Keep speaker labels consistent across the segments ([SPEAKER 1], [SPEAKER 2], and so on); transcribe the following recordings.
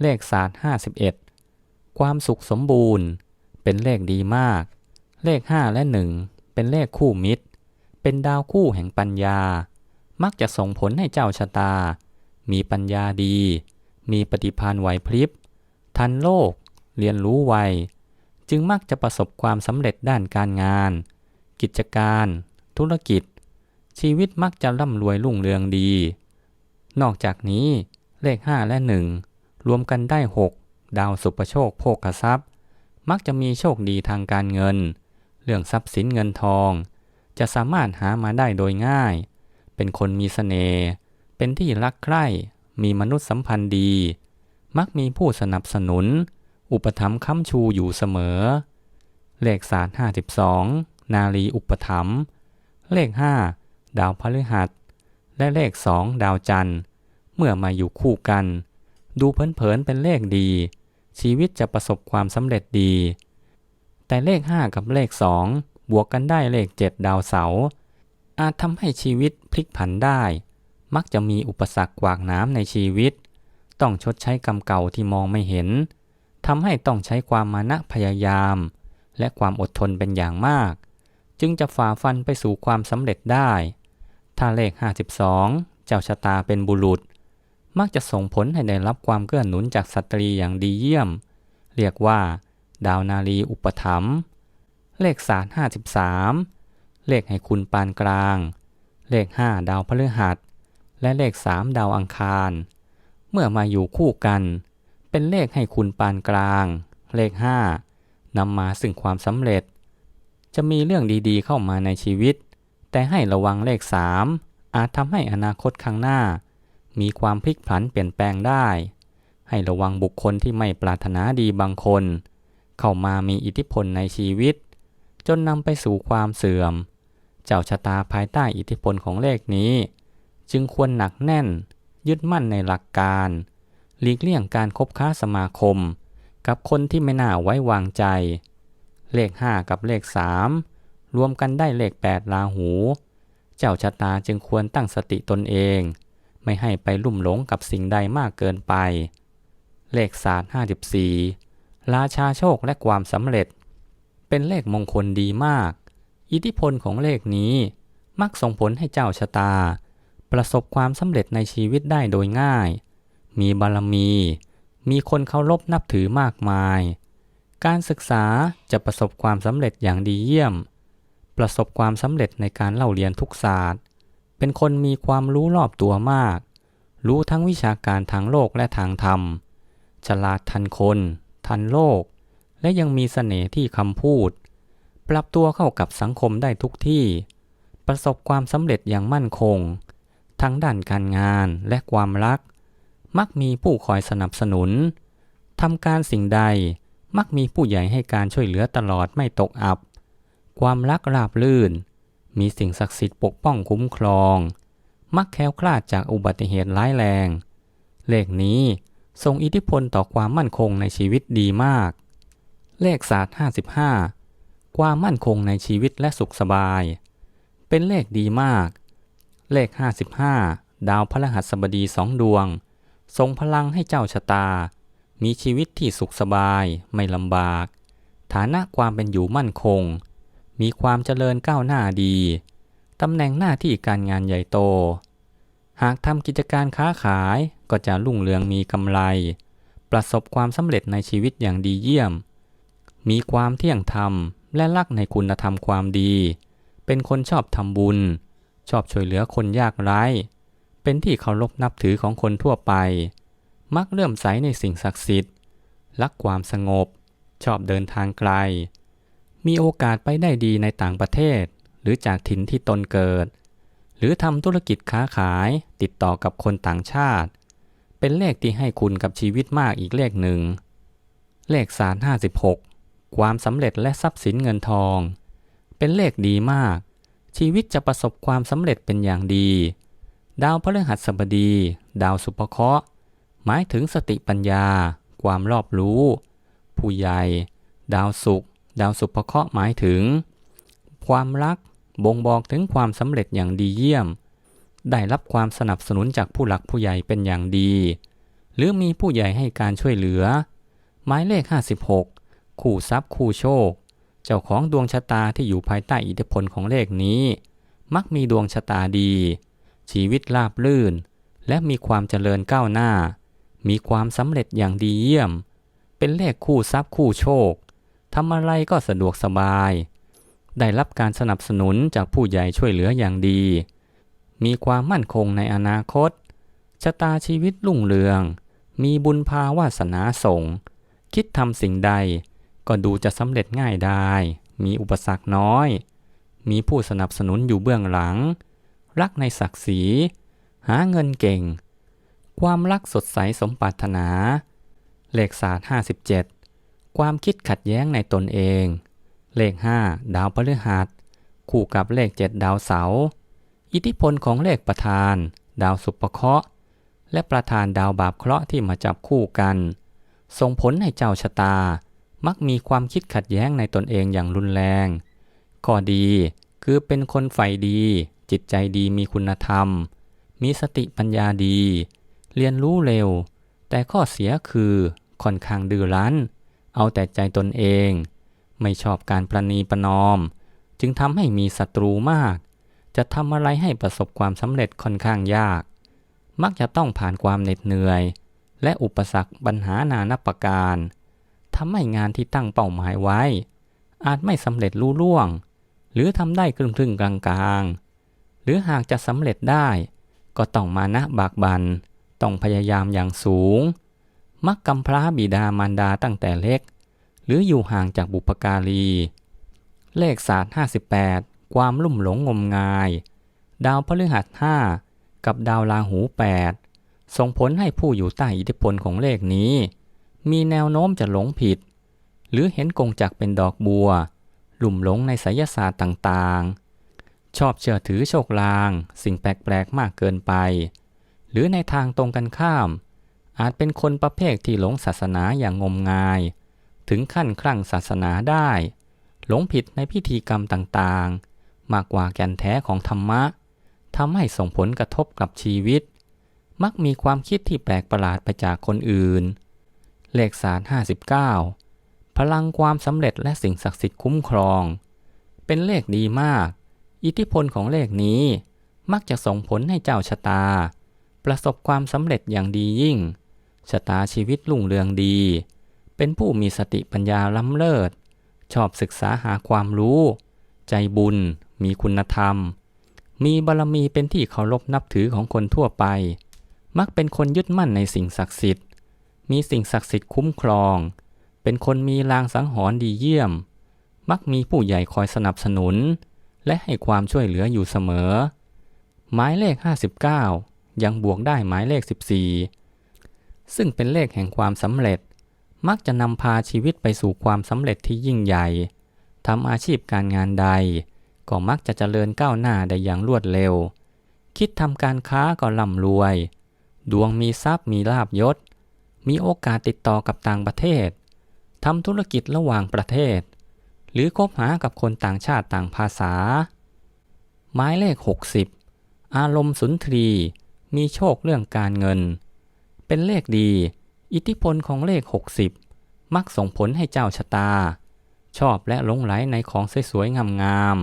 [SPEAKER 1] เลขศาสตร์51 ความสุขสมบูรณ์ เป็นเลขดีมาก เลข 5 และ 1 เป็นเลขคู่มิตร เป็นดาวคู่แห่งปัญญา มักจะส่งผลให้เจ้าชะตา มีปัญญาดี มีปฏิภาณไหวพริบ ทันโลก เรียนรู้ไว จึงมักจะประสบความสำเร็จด้านการงาน กิจการ ธุรกิจ ชีวิตมักจะร่ำรวยรุ่งเรืองดี นอกจากนี้เลข 5 และ 1 รวมกันได้ 6 ดาวสุภโชคโภคทรัพย์ มักจะมีโชคดีทางการเงิน เรื่องทรัพย์สินเงินทอง จะสามารถหามาได้โดยง่าย เป็นคนมีเสน่ห์เป็นที่รักใคร่มีมนุษยสัมพันธ์ดี มักมีผู้สนับสนุน อุปถัมภ์ค้ำชูอยู่เสมอ เลขศาสตร์52 นาลีอุปถัมภ์เลข 5 ดาวพฤหัส และเลข 2 ดาวจันทร์ เมื่อมาอยู่คู่กัน ดูเผินๆเป็นเลขดี ชีวิตจะประสบความสำเร็จดี แต่เลข 5 กับเลข 2 บวกกันได้เลข 7 ดาวเสาร์อาจทำให้ชีวิตพลิกผันได้ มักจะมีอุปสรรคกวากน้ำในชีวิต ต้องชดใช้กรรมเก่าที่มองไม่เห็นทำให้ต้องใช้ความมานะพยายาม และความอดทนเป็นอย่างมาก จึงจะฝ่าฟันไปสู่ความสำเร็จได้ ถ้าเลข 52 เจ้าชะตาเป็นบุรุษ มักจะส่งผลให้ได้รับความเกื้อหนุนจากสตรีอย่างดีเยี่ยม เรียกว่า ดาวนาลีอุปถัมภ์เลขศาสตร์53 เลขให้คุณปานกลาง เลข 5 ดาวพฤหัส และเลข 3 ดาวอังคาร เมื่อมาอยู่คู่กัน เป็นเลขให้คุณปานกลาง เลข 5นำมาซึ่งความสำเร็จ จะมีเรื่องดีๆเข้ามาในชีวิต แต่ให้ระวังเลข 3 อาจทำให้อนาคตข้างหน้า มีความพลิกผันเปลี่ยนแปลงได้ ให้ระวังบุคคลที่ไม่ปรารถนาดีบางคน เข้ามามีอิทธิพลในชีวิต จนนำไปสู่ความเสื่อม เจ้าชะตาภายใต้อิทธิพลของเลขนี้ จึงควรหนักแน่น ยึดมั่นในหลักการ หลีกเลี่ยงการคบค้าสมาคม กับคนที่ไม่น่าไว้วางใจ เลข 5 กับเลข 3 รวมกันได้เลข8ลาหู เจ้าชะตาจึงควรตั้งสติตนเอง ไม่ให้ไปลุ่มหลงกับสิ่งใดมากเกินไป เลขศาสตร์ 54 ราชาโชคและความสำเร็จ เป็นเลขมงคลดีมาก อิทธิพลของเลขนี้มักส่งผลให้เจ้าชะตา ประสบความสำเร็จในชีวิตได้โดยง่าย มีบารมี มีคนเคารพนับถือมากมาย การศึกษาจะประสบความสำเร็จอย่างดีเยี่ยม ประสบความสำเร็จในการเล่าเรียนทุกศาสตร์ เป็นคนมีความรู้รอบตัวมาก รู้ทั้งวิชาการทางโลกและทางธรรม ฉลาดทันคน ทันโลก และยังมีเสน่ห์ที่คำพูด ปรับตัวเข้ากับสังคมได้ทุกที่ ประสบความสำเร็จอย่างมั่นคง ทั้งด้านการงานและความรัก มักมีผู้คอยสนับสนุนทำการสิ่งใดมักมีผู้ใหญ่ให้การช่วยเหลือตลอดไม่ตกอับ ความรักราบลื่น มีสิ่งศักดิ์สิทธิ์ปกป้องคุ้มครอง มักแคล้วคลาดจากอุบัติเหตุร้ายแรง เลขนี้ทรงอิทธิพลต่อความมั่นคงในชีวิตดีมาก เลขศาสตร์55 ความมั่นคงในชีวิตและสุขสบาย เป็นเลขดีมาก เลข 55 ดาวพฤหัสบดีสองดวง ทรงพลังให้เจ้าชะตา มีชีวิตที่สุขสบายไม่ลำบาก ฐานะความเป็นอยู่มั่นคง มีความเจริญก้าวหน้าดี ตำแหน่งหน้าที่การงานใหญ่โต หากทำกิจการค้าขายก็จะรุ่งเรืองมีกำไร ประสบความสำเร็จในชีวิตอย่างดีเยี่ยม มีความเที่ยงธรรมและรักในคุณธรรมความดี เป็นคนชอบทำบุญ ชอบช่วยเหลือคนยากไร้ เป็นที่เคารพนับถือของคนทั่วไป มักเลื่อมใสในสิ่งศักดิ์สิทธิ์ รักความสงบ ชอบเดินทางไกล มีโอกาสไปได้ดีในต่างประเทศ หรือจากถิ่นที่ตนเกิด หรือทำธุรกิจค้าขายติดต่อกับคนต่างชาติ เป็นเลขที่ให้คุณกับชีวิตมากอีกเลขหนึ่ง เลขสาร56 ความสำเร็จและทรัพย์สินเงินทอง เป็นเลขดีมาก ชีวิตจะประสบความสำเร็จเป็นอย่างดี ดาวพฤหัสบดี ดาวสุภเคราะห์ หมายถึงสติปัญญา ความรอบรู้ ผู้ใหญ่ ดาวศุกร์ ดาวสุภเคราะห์หมายถึง ความรักบ่งบอกถึงความสำเร็จอย่างดีเยี่ยม ได้รับความสนับสนุนจากผู้หลักผู้ใหญ่เป็นอย่างดี หรือมีผู้ใหญ่ให้การช่วยเหลือ หมายเลข 56 คู่ทรัพย์คู่โชค เจ้าของดวงชะตาที่อยู่ภายใต้อิทธิพลของเลขนี้ มักมีดวงชะตาดี ชีวิตราบรื่น และมีความเจริญก้าวหน้า มีความสำเร็จอย่างดีเยี่ยม เป็นเลขคู่ทรัพย์คู่โชค ทำอะไรก็สะดวกสบาย ได้รับการสนับสนุนจากผู้ใหญ่ช่วยเหลืออย่างดี มีความมั่นคงในอนาคต ชะตาชีวิตรุ่งเรือง มีบุญภาวาสนาส่ง คิดทำสิ่งใด ก็ดูจะสำเร็จง่ายได้ มีอุปสรรคน้อย มีผู้สนับสนุนอยู่เบื้องหลัง รักในศักดิ์ศรี หาเงินเก่ง ความรักสดใสสมปรารถนา เลขศาสตร์57 ความคิดขัดแย้งในตนเอง เลข 5 ดาวพฤหัส คู่กับเลข 7 ดาวเสาร์อิทธิพลของเลขประธาน ดาวสุปเคราะห์ และประธานดาวบาปเคราะห์ที่มาจับคู่กัน ส่งผลให้เจ้าชะตา มักมีความคิดขัดแย้งในตนเองอย่างรุนแรงข้อดีคือเป็นคนใฝ่ดี จิตใจดีมีคุณธรรม มีสติปัญญาดี เรียนรู้เร็ว แต่ข้อเสียคือค่อนข้างดื้อรั้น เอาแต่ใจตนเอง ไม่ชอบการประนีประนอม จึงทำให้มีศัตรูมาก จะทำอะไรให้ประสบความสำเร็จค่อนข้างยาก มักจะต้องผ่านความเหน็ดเหนื่อย และอุปสรรคปัญหานานับประการทำให้งานที่ตั้งเป้าหมายไว้ อาจไม่สำเร็จลุล่วง หรือทำได้ครึ่งครึ่งกลางกลางๆ หรือหากจะสำเร็จได้ ก็ต้องมานะบากบันต้องพยายามอย่างสูง มักกำพร้าบิดามารดาตั้งแต่เล็ก หรืออยู่ห่างจากบุพการี เลขศาสตร์ 58 ความลุ่มหลงงมงาย ดาวพฤหัส 5 กับดาวราหู 8 ส่งผลให้ผู้อยู่ใต้อิทธิพลของเลขนี้ มีแนวโน้มจะหลงผิด หรือเห็นกงจักเป็นดอกบัว หลุ่มหลงในไสยศาสตร์ต่างๆ ชอบเชื่อถือโชคลาง สิ่งแปลกๆมากเกินไป หรือในทางตรงกันข้าม อาจเป็นคนประเภทที่หลงศาสนาอย่างงมงาย ถึงขั้นคลั่งศาสนาได้ หลงผิดในพิธีกรรมต่างๆ มากกว่าแก่นแท้ของธรรมะทำให้ส่งผลกระทบกับชีวิต มักมีความคิดที่แปลกประหลาดไปจากคนอื่น เลขศาสตร์59 พลังความสำเร็จและสิ่งศักดิ์สิทธิ์คุ้มครอง เป็นเลขดีมาก อิทธิพลของเลขนี้มักจะส่งผลให้เจ้าชะตา ประสบความสำเร็จอย่างดียิ่ง ชะตาชีวิตรุ่งเรืองดี เป็นผู้มีสติปัญญาล้ำเลิศ ชอบศึกษาหาความรู้ ใจบุญ มีคุณธรรม มีบารมีเป็นที่เคารพนับถือของคนทั่วไป มักเป็นคนยึดมั่นในสิ่งศักดิ์สิทธิ์ มีสิ่งศักดิ์สิทธิ์คุ้มครอง เป็นคนมีลางสังหรณ์ดีเยี่ยม มักมีผู้ใหญ่คอยสนับสนุน และให้ความช่วยเหลืออยู่เสมอ หมายเลข 59 ยังบวกได้หมายเลข 14 ซึ่งเป็นเลขแห่งความสำเร็จ มักจะนำพาชีวิตไปสู่ความสำเร็จที่ยิ่งใหญ่ทำอาชีพการงานใด ก็มักจะเจริญก้าวหน้าได้อย่างรวดเร็ว คิดทำการค้าก็ร่ำรวย ดวงมีทรัพย์มีลาบยศ มีโอกาสติดต่อกับต่างประเทศทำธุรกิจระหว่างประเทศ หรือคบหากับคนต่างชาติต่างภาษา หมายเลข 60 อารมณ์สุนทรี มีโชคเรื่องการเงิน เป็นเลขดี อิทธิพลของเลข 60 มักส่งผลให้เจ้าชะตา ชอบและหลงไหลในของสวยๆงาม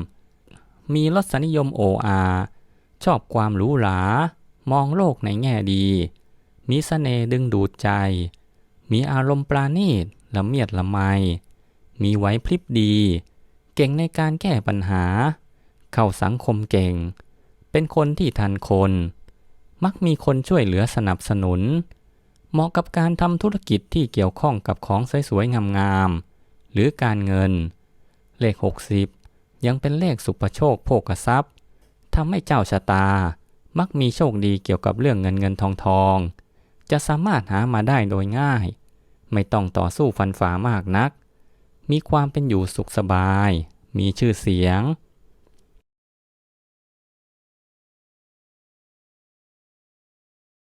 [SPEAKER 1] ๆ มีรสนิยมโออาชอบความหรูหรามองโลกในแง่ดี มีสเสน่ห์ดึงดูดใจ มีอารมณ์ปราณีตละเมียดละไม มีไหวพริบดี เก่งในการแก้ปัญหา เข้าสังคมเก่ง เป็นคนที่ทันคน มักมีคนช่วยเหลือสนับสนุน เหมาะกับการทำธุรกิจที่เกี่ยวข้องกับของสวยๆงามๆหรือการเงิน เลข 60 ยังเป็นเลขสุภโชคโภกทรัพย์ทำให้เจ้าชะตา มักมีโชคดีเกี่ยวกับเรื่องเงินเงินทองทอง จะสามารถหามาได้โดยง่าย ไม่ต้องต่อสู้ฟันฝ่ามากนัก มีความเป็นอยู่สุขสบาย มีชื่อเสียง